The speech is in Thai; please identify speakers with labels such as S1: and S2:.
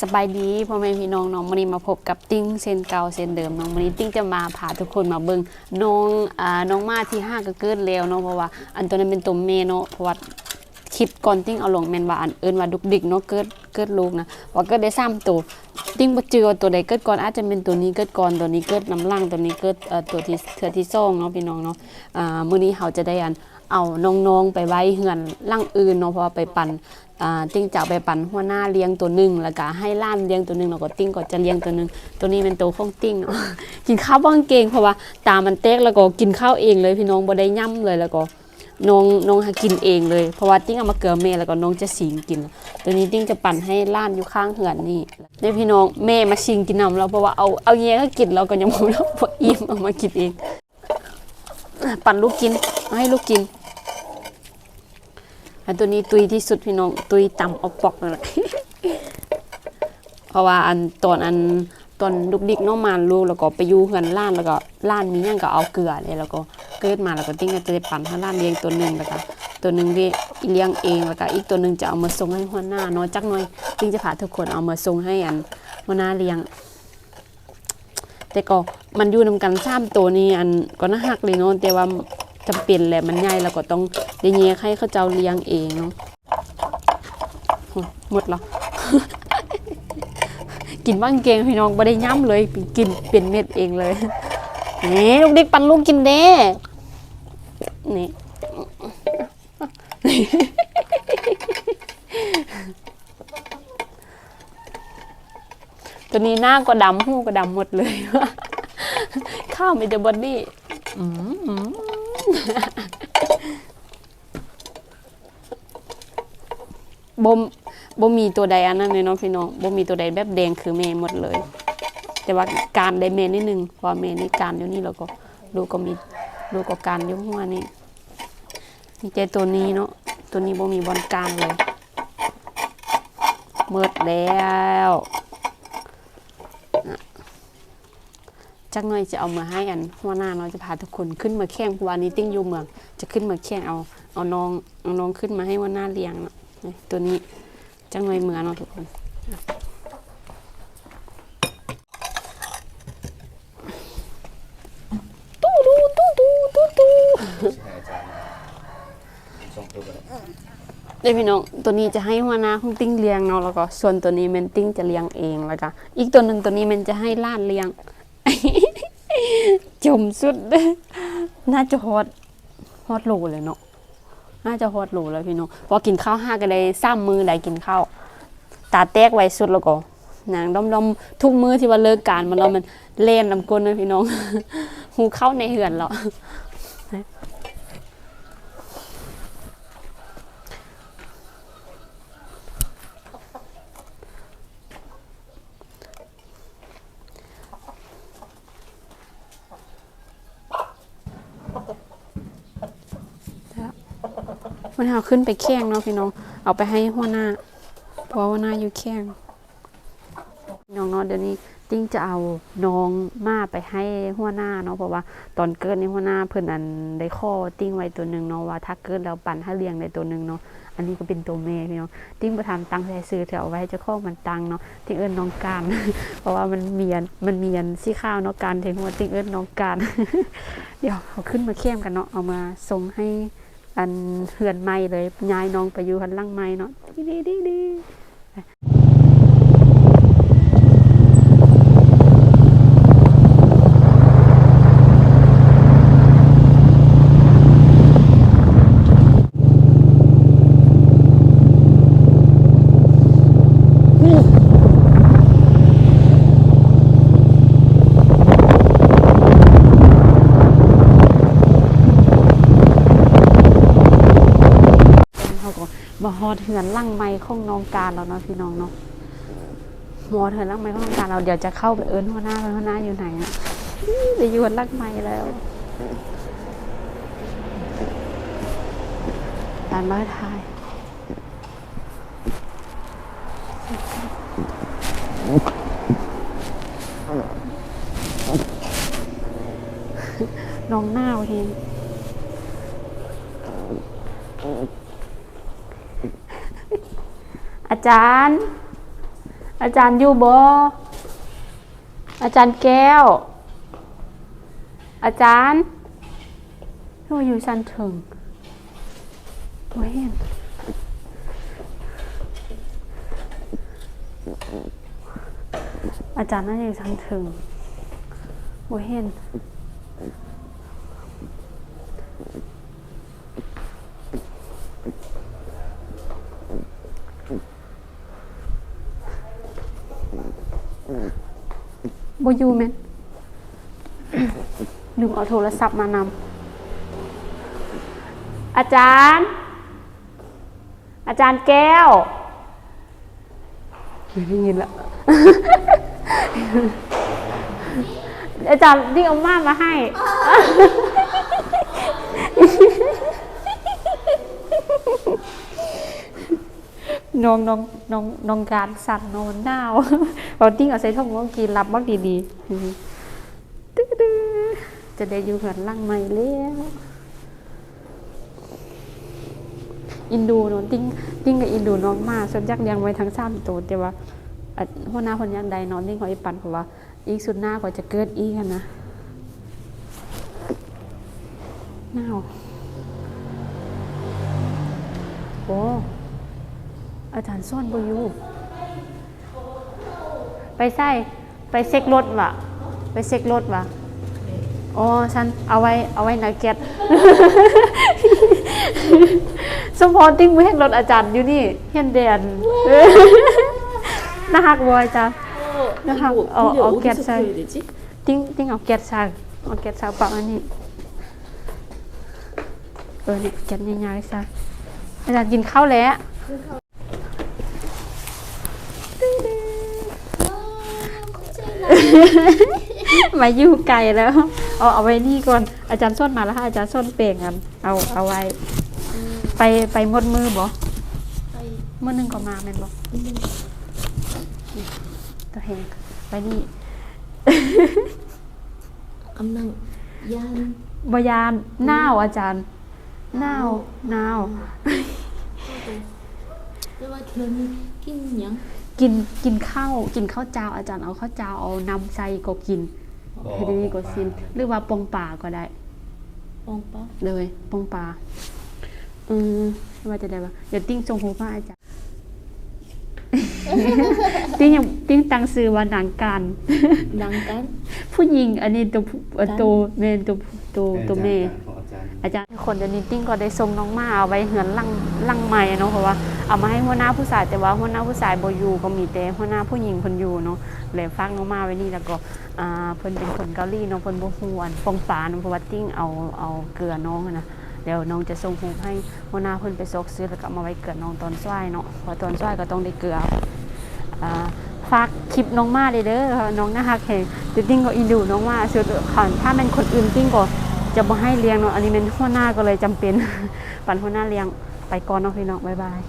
S1: สบายดีพ่อแม่พี่น้องน้องวันนี้มาพบกับติ้งเซนเก่าเซนเดิมน้องวันนี้ติ้งจะมาพาทุกคนมาเบิ่งน้องอ่าน้องมาที่ห้าก็เกิดแล้วเนาะเพราะว่าอันตัวนั้นเป็นตัวเมเนาะเพราะว่าคลิปก่อนติ้งเอาลงแมนว่าอันเอิ้นว่าดุกดิกเนาะเกิดเกิดลูกนะว่าเกิดได้ซ้ำตัวติ้งบ่เจอตัวใดเกิดก่อนอาจจะเป็นตัวนี้เกิดก่อนตัวนี้เกิดน้ำล่างตัวนี้เกิดเอ่อตัวที่เทือที่สองเนาะพี่น้องเนาะอ่ามื้อนี้เขาจะได้อัน เอาน้องๆไปไว้เฮือนล่างอื่นเนาะเพราะว่าไปปั่นติ้งจะเอาไปปั่นหัวหน้าเลี้ยงตัวหนึ่งแล้วก็ให้ล้านเลี้ยงตัวหนึ่งแล้วก็ติ้งก็จะเลี้ยงตัวหนึ่งตัวนี้เป็นตัวของติ้งเนาะกินข้าวบ้างเก่งเพราะว่าตามันเต๊กแล้วก็กินข้าวเองเลยพี่น้องบ่ได้ย่ำเลยแล้วก็น้องน้องหากินเองเลยเพราะว่าติ้งเอามาเกลือแม่แล้วก็น้องจะสิงกิน ตัวนี้ติ้งจะปั่นให้ล้านอยู่ข้างเหือนนี่เนี่ยพี่น้องแม่มาชิงกินนำเราเพราะว่าเอาเอาแย่ก็กินเราก็ยังบ่ได้พออิ่มเอามากินเอง ปั่นลูกกินให้ลูกกิน อันตัวนี้ตุยที่สุดพี่น้องตุยต่ำออกปอกนั่นแหละเพราะว่าอันตอนอันตอนลูกดิกน้องมานลูกแล้วก็ไปอยู่เฮือนล้านแล้วก็ล้านมีหยังก็เอาเกลือเลยแล้วก็เกิดมาแล้วก็ติ้งก็จะได้ปั่นให้ล้านเลี้ยงตัวหนึ่งแล้วก็ตัวหนึ่งที่เลี้ยงเองแล้วก็อีกตัวหนึ่งจะเอามาส่งให้หัวหน้าเนาะจักหน่อยติ้งจะพาทุกคนเอามาส่งให้อันหัวหน้าเลี้ยง แต่ก็มันอยู่นำกันสามตัวนี้อันก็น่าหักเลยเนาะแต่ว่า จำเป็นแหละมันใหญ่แล้วก็ต้องได้แยกให้เขาเจ้าเลี้ยงเองเนาะหมดแล้วกินบ้างเกงพี่น้องไม่ได้ย้ำเลยกินเป็นเม็ดเองเลยนี่ลูกเด็กปันลูกกินเด้นี่ตัวนี้หน้าก็ดำหูก็ดำหมดเลยข้าวมีแต่บอดี้อืม บ่มบ่มีตัวใดอันนั้นเลยเนาะพี่น้องบ่มีตัวใดแบบแดงคือแม่หมดเลย แต่ว่าการได้แม่นิดนึงพราะว่าแม่นี่การอยู่นี่แล้วก็ลูกก็มีลูกก็การอยู่หัวนี่นี่ใจตัวนี้เนาะตัวนี้บ่มีบอลการเลยหมดแล้วน่ะ จักหน่อยจะเอามาให้อันหัวหน้าเนาะจะพาทุกคนขึ้นมาแข่งเพราะว่านี้ติ้งอยู่เมือง จะขึ้นมาแข่งเอาเอาน้องเอาน้องขึ้นมาให้หัวหน้าเลี้ยงเนาะตัวนี้จังหน่อยเมือเนาะทุกคนตู้ดูตู้ดูตู้ดูเดี๋ยวพี่น้องตัวนี้จะให้หัวหน้าของติ้งเลี้ยงเนาะแล้วก็ส่วนตัวนี้แมันติ้งจะเลี้ยงเองแล้วก็อีกตัวหนึ่งตัวนี้มันจะให้ลานเลี้ยง จมสุด น่าจะฮอตฮอตโลเลยเนาะน่าจะฮอตโลแล้วพี่น้องพอกินข้าวห้าก็ได้ซ้ำมือได้กินข้าวตาแตกไว้สุดแล้วก็นางด้อมๆทุกมือที่ว่าเลิกการมันเรามันเล่นลำก้นนะพี่น้องหูเข้าในเหือนเรา มันเอาขึ้นไปแข้งเนาะพี่น้อง เอาไปให้หัวหน้า เพราะว่าหัวหน้าอยู่แข้งน้องเนาะเดี๋ยวนี้ติ้งจะเอาน้องมาไปให้หัวหน้าเนาะเพราะว่าตอนเกิดในหัวหน้าเพิ่อนอันได้ข้อติ้งไว้ตัวหนึ่งเนาะว่าถ้าเกิดแล้วปั่นให้เลี้ยงในตัวหนึ่งเนาะอันนี้ก็เป็นตัวแม่พี่น้องติ้งประทานตังค์ใส่ซื้อเถอะเอาไว้ให้เจ้าของมันตังเนาะติ้งเอิ้นน้องการ เพราะว่ามันเมียนมันเมียนสีข้าวเนาะการเทหัวติ้งเอิ้นน้องการ เดี๋ยวเอาขึ้นมาเข้มกันเนาะเอามาส่งให้ อันเหือนไม้เลยย้ายน้องไปอยู่หันหล่างไม้เนาะดีดีดีดีเขา ก็มาฮอดเหือนล่างไม้ของน้องการแล้วเนาะพี่น้องเนาะฮอเหือนล่างไม้ของน้องการเราเดี๋ยวจะเข้าไปเอิ้นหัวหน้าหัวหน้าอยู่ไหนอะอี้เดี๋ยวอยู่หันล่างไม้แล้วการบ้าทายน้องหน้าเฮงอา จารย์ อาจารย์อยู่บ่อาจารย์แก้ว อาจารย์ทำไมอยู่ชั้นถึงเห็นอาจารย์น่าจะอยู่ชั้นถึงเห็น บอยู่แม่นลืมเอาโทรศัพท์มานำอาจารย์ อาจารย์แก้วไม่ได้ยินละ อาจารย์ดิ้งเอาม่านมาให้ น้องน้องน้องน้องการสั่นนอนหนาวเราติ้งเอาใส่ท้องน้องกินรับบ้างดีๆอืมตึ๊ดๆจะได้อยู่เหมือนล่างใหม่แล้วอินดูนอะติ้งติ้งกับอินดูน้องมาส่วนยักษ์เลี้ยงไว้ทั้งสามตัวแต่ว่าหัวหน้าคนยักษ์ใดนอนติ้งของอีปันเพราะว่า อีกสุดหน้าก็จะเกิดอีกนะหนาว อาจารย์ส่อนบอยู่ไปใส่ไปเซ็กรถวะไปเซ็กรถวะอ๋อฉันเอาไว้เอาไว้นาเก็ตสมพรติ้งมืห่งรถอาจารย์อยู่นี่เห็นเด่นน่าฮักบอยจ้ะน่า
S2: ฮัก
S1: เอา
S2: เอาเก็ตใส่
S1: ติ้งติ้งเอาเก็ตใส่เอาเก็ตใส่ปากอันนี้เออเนี่ยเก็ตง่ายๆซะอาจารย์กินข้าวแล้ว มาอยู่ไกลแล้วเอาเอาไว้นี่ก่อนอาจารย์ส้นมาแล้วค่ะอาจารย์ส้นเปล่งกันเอาเอาไว้ ไปไปมดมือบ่มื่อนึ่งก็มาแม่บอกตัวเองไปนี่
S2: กำลั
S1: งยานบยานน้าวอาจารย์น้าวน้าว
S2: แต่ว่าเธอง
S1: กินยัง กินกินข้าวกินข้าวเจ้าอาจารย์เอาข้าวเจ้าเอานำใส่ก็กินเฮดีก็ซินหรือว่าปองป่าก็ได้
S2: ปองป่า
S1: เลยปองป่าอืมว่าจะได้ปะเดี๋ยวติ้งทรงหูป้าอาจารย์ติ้งยังติ้งตังซื้อว่านังกันนั
S2: งกัน
S1: ผู้หญิงอันนี้ตัวตัวเมนตัวตัวตัวเม
S3: อาจารย์
S1: คนเดี๋ยวนี้ติ้งก็ได้ทรงน้องมาเอาไว้เหือนลังลังใหม่เนาะเพราะว่า เอามาให้หัวหน้าผู้ชายแต่ว่าหัวหน้าผู้ชายบ่อยู่ก็มีแต่หัวหน้าผู้หญิงเพิ่นอยู่เนาะเลยฝากน้องมาไว้นี่แล้วก็อ่าเพิ่นเป็นคนเกาหลีเนาะเพิ่นบ่ฮู้อันปองปานาะเพราะว่าติ้งเอาเอาเกลือน้องนะเดี๋ยวน้องจะส่งรูให้หัวหน้าเพิ่นไปซกซื้อแล้วก็มาไว้เกลือน้องตอนซ้ายเนาะพราะตอนซ้ายก็ต้องได้เกลืออ่าฝากคลิปน้องมาเลยเด้อน้องน่ารักแฮงเดี๋ยวติ้งก็อีดูน้องมาสุดคันถ้าเป็นคนอื่นติ้งก็จะบ่ให้เลี้ยงเนาะอันนี้เป็นหัวหน้าก็เลยจำเป็นปันหัวหน้าเลี้ยงไปก่อนเนาะพี่น้องบ๊ายบาย